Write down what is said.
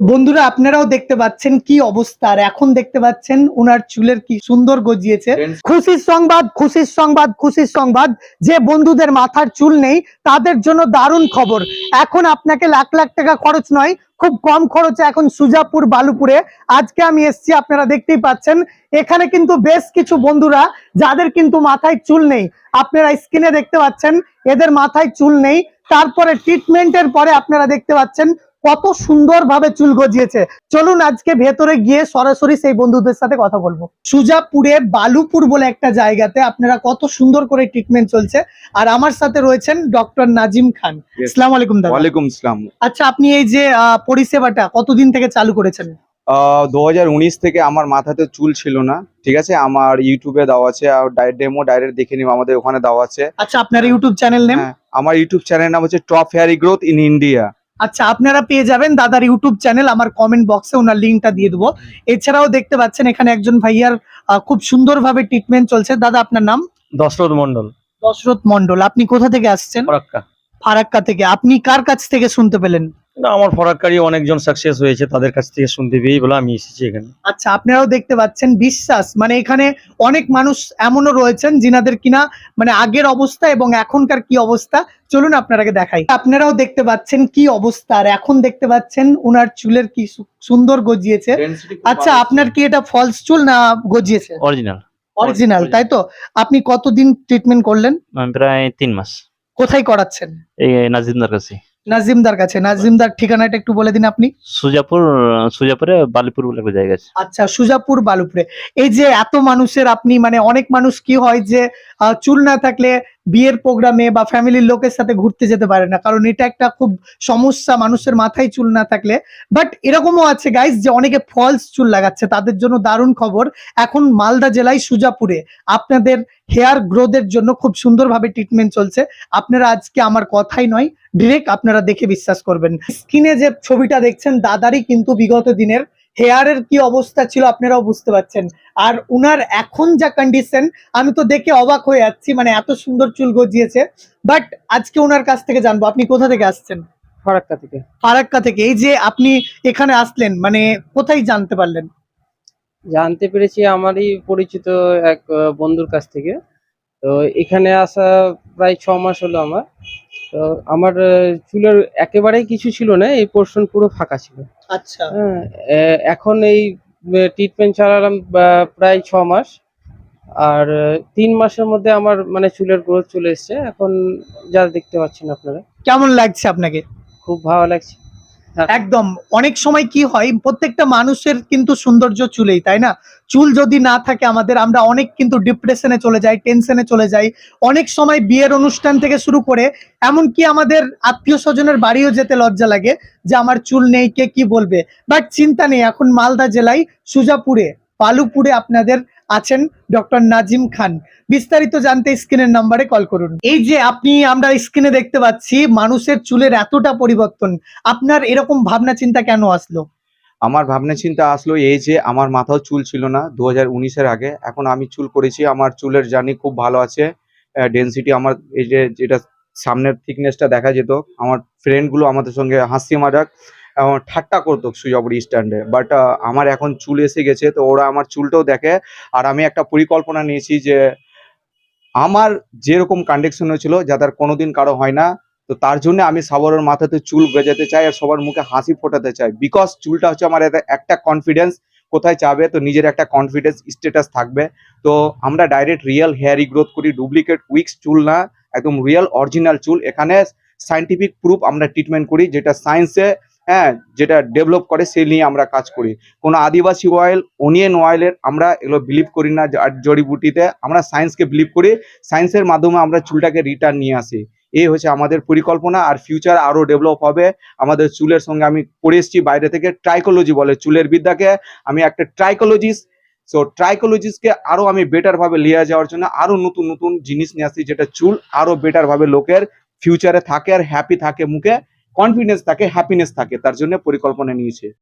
বন্ধুরা আপনারাও দেখতে পাচ্ছেন কি অবস্থা। আর এখন দেখতে পাচ্ছেন ওনার চুলের কি সুন্দর গজিয়েছে। খুশির সংবাদ খুশির সংবাদ খুশির সংবাদ। যে বন্ধুদের মাথার চুল নেই তাদের জন্য দারুণ খবর। এখন আপনাকে লাখ লাখ টাকা খরচ নয় খুব কম খরচে এখন সুজাপুর বালুপুরে। আজকে আমি এসছি আপনারা দেখতেই পাচ্ছেন। এখানে কিন্তু বেশ কিছু বন্ধুরা যাদের কিন্তু মাথায় চুল নেই। আপনারা স্ক্রিনে দেখতে পাচ্ছেন এদের মাথায় চুল নেই। তারপরে ট্রিটমেন্টের পরে আপনারা দেখতে পাচ্ছেন কত সুন্দরভাবে চুল গজিয়েছে। চলুন আজকে ভেতরে গিয়ে সরাসরি সেই বন্ধুদের সাথে কথা বলব। সুজাপুরে বালুপুর বলে একটা জায়গাতে আপনারা কত সুন্দর করে ট্রিটমেন্ট চলছে। আর আমার সাথে রয়েছেন ডক্টর নাজিম খান. আসসালামু আলাইকুম দাদা। ওয়ালাইকুম ইসলাম আচ্ছা আপনি এই যে পরিষেবাটা কতদিন থেকে চালু করেছেন? দু হাজার উনিশ থেকে আমার মাথাতে চুল ছিল না ঠিক আছে? আমার ইউটিউবে দেওয়া আছে আর ডেমো ডাইরেক্ট দেখে নিব আমাদের ওখানে দেওয়া আছে। আচ্ছা আপনার ইউটিউব চ্যানেল নেম হ্যাঁ, আমার ইউটিউব চ্যানেল নাম হচ্ছে top hairy growth in India আচ্ছা আপনারা পেয়ে যাবেন দাদার ইউটিউব চ্যানেল আমার কমেন্ট বক্সে ওনার লিঙ্কটা দিয়ে দেবো। এছাড়াও দেখতে পাচ্ছেন এখানে একজন ভাইয়ার খুব সুন্দরভাবে ট্রিটমেন্ট চলছে। দাদা আপনার নাম? দশরথ মন্ডল দশরথ মন্ডল আপনি কোথা থেকে আসছেন? ফরাক্কা। ফারাক্কা থেকে। আপনি কার কাছ থেকে শুনতে পেলেন? না আমার ফরাক্কারই অনেকজন সাকসেস হয়েছে তাদের কাছ থেকে শুনতে পেয়েই বলে আমি এসেছি এখানে। আচ্ছা আপনারাও দেখতে পাচ্ছেন বিশ্বাস মানে এখানে অনেক মানুষ এমনও রয়েছেন যিনাদের কিনা মানে আগের অবস্থা এবং এখনকার কি অবস্থা। চলুন আপনারাকে দেখাই। আপনারাও দেখতে পাচ্ছেন কি অবস্থা আর এখন দেখতে পাচ্ছেন ওনার চুলের কি সুন্দর গজিয়েছে। আচ্ছা আপনার কি এটা ফলস চুল না গজিয়েছে? অরিজিনাল অরিজিনাল তাই তো? আপনি কতদিন ট্রিটমেন্ট করলেন? প্রায় তিন মাস। কোথায় করাচ্ছেন? এই নাজিমদার কাছে নাজিমদার কাছে। নাজিমদার ঠিকানাটা একটু বলে দিন আপনি। সুজাপুর সুজাপুরে বালিপুর বলে একটা জায়গা আছে। আচ্ছা সুজাপুর বালুপুরে। এই যে এত মানুষের আপনি মানে অনেক মানুষ কি হয় যে আহ, চুল না থাকলে বিয়ের প্রোগ্রামে বা ফ্যামিলির লোকের সাথে ঘুরতে যেতে পারে না। কারণ এটা একটা খুব সমস্যা, মানুষের মাথায় চুল না থাকলে। বাট এরকমও আছে গাইস যে অনেকে ফলস চুল লাগাচ্ছে। তাদের জন্য দারুণ খবর। এখন মালদা জেলায় সুজাপুরে আপনাদের হেয়ার গ্রোথের জন্য খুব সুন্দরভাবে ট্রিটমেন্ট চলছে। আপনারা আজকে আমার কথাই নয় ডিরেক্ট আপনারা দেখে বিশ্বাস করবেন। স্ক্রিনে যে ছবিটা দেখছেন, দাদারই কিন্তু বিগত দিনের হেয়ারের কি অবস্থা ছিল আপনারাও বুঝতে পারছেন। আর উনার এখন যা কন্ডিশন আমি তো দেখে অবাক হয়ে যাচ্ছি মানে এত সুন্দর চুল গজিয়েছে। বাট আজকে ওনার কাছ থেকে জানব আপনি কোথা থেকে আসছেন? ফারাক্কা থেকে। ফারাক্কা থেকে। এই যে আপনি এখানে আসলেন মানে কোথায় জানতে পারলেন? জানতে পেরেছি আমারই পরিচিত এক বন্ধুর কাছ থেকে। তো এখানে আসা প্রায় ছ মাস হলো আমার। তো আমার চুলের একেবারেই কিছু ছিল না এই পোর্শন পুরো ফাঁকা ছিল। আচ্ছা। হ্যাঁ এখন এই ট্রিটমেন্ট চালালাম প্রায় ছ মাস। আর তিন মাসের মধ্যে আমার মানে চুলের গ্রোথ চলে এসছে। এখন যা দেখতে পাচ্ছেন আপনারা। কেমন লাগছে আপনাকে? খুব ভালো লাগছে। একদম। অনেক সময় কি হয়, প্রত্যেকটা মানুষের কিন্তু সৌন্দর্য চুলেই, তাই না? চুল যদি না থাকে আমাদের, আমরা অনেক কিন্তু ডিপ্রেশনে চলে যাই টেনশনে চলে যাই। অনেক সময় বিয়ের অনুষ্ঠান থেকে শুরু করে, এমনকি আমাদের আত্মীয় স্বজনের বাড়িও যেতে লজ্জা লাগে যে আমার চুল নেই, কে কি বলবে? বাট চিন্তা নেই, এখন মালদা জেলায় সুজাপুরে বালুপুরে আপনাদের আছেন ডক্টর নাজিম খান। বিস্তারিত জানতে স্ক্রিনের নাম্বারে কল করুন। এই যে আপনি, আমরা স্ক্রিনে দেখতে পাচ্ছি, মানুষের চুলের এতটা পরিবর্তন। আপনার এরকম ভাবনা চিন্তা কেন আসলো? আমার ভাবনা চিন্তা আসলো এই যে, আমার মাথাও চুল ছিল না। দু হাজার আগে। এখন আমি চুল করেছি, আমার চুলের জার্নি খুব ভালো আছে। ডেন্সিটি আমার এই যে, যেটা সামনের থিকনেসটা দেখা যেত, আমার ফ্রেন্ডগুলো আমাদের সঙ্গে হাসি মজাক ঠাট্টা করতো সুজাপুরি স্ট্যান্ডে বাট আমার এখন চুল এসে গেছে, তো ওরা আমার চুলটাও দেখে। আর আমি একটা পরিকল্পনা নিয়েছি যে, আমার যেরকম কন্ডিশন হয়েছিল যাতে আর কোনোদিন কারও হয় না, তো তার জন্য আমি সবার মাথাতে চুল গজাতে চাই আর সবার মুখে হাসি ফোটাতে চাই। বিকজ চুলটা হচ্ছে আমার একটা কনফিডেন্স কোথায় যাবে, তো নিজের একটা কনফিডেন্স স্ট্যাটাস থাকবে। তো আমরা ডাইরেক্ট রিয়েল হেয়ারি গ্রোথ করি ডুপ্লিকেট উইক্স চুল না, একদম রিয়েল অরিজিনাল চুল। এখানে সাইন্টিফিক প্রুফ আমরা ট্রিটমেন্ট করি, যেটা সায়েন্সে হ্যাঁ যেটা ডেভেলপ করে সেই নিয়ে আমরা কাজ করি। কোনো আদিবাসী অয়েল অনিয়ন অয়েলের আমরা এগুলো বিলিভ করি না জড়িবুটিতে আমরা সায়েন্সকে বিলিভ করি সায়েন্সের মাধ্যমে আমরা চুলটাকে রিটার্ন নিয়ে আসি। এই হচ্ছে আমাদের পরিকল্পনা, আর ফিউচার আরও ডেভেলপ হবে। আমাদের চুলের সঙ্গে আমি পড়ে এসেছি বাইরে থেকে ট্রাইকোলজি বলে, চুলের বিদ্যাকে। আমি একটা ট্রাইকোলজিস্ট সো ট্রাইকোলজিস্টকে আরও আমি বেটার ভাবে নিয়ে যাওয়ার জন্য আরও নতুন নতুন জিনিস নিয়ে আসি, যেটা চুল আরও বেটার ভাবে লোকের ফিউচারে থাকে আর হ্যাপি থাকে মুখে। কনফিডেন্স থাকে হ্যাপিনেস থাকে তার জন্য পরিকল্পনা নিয়েছে।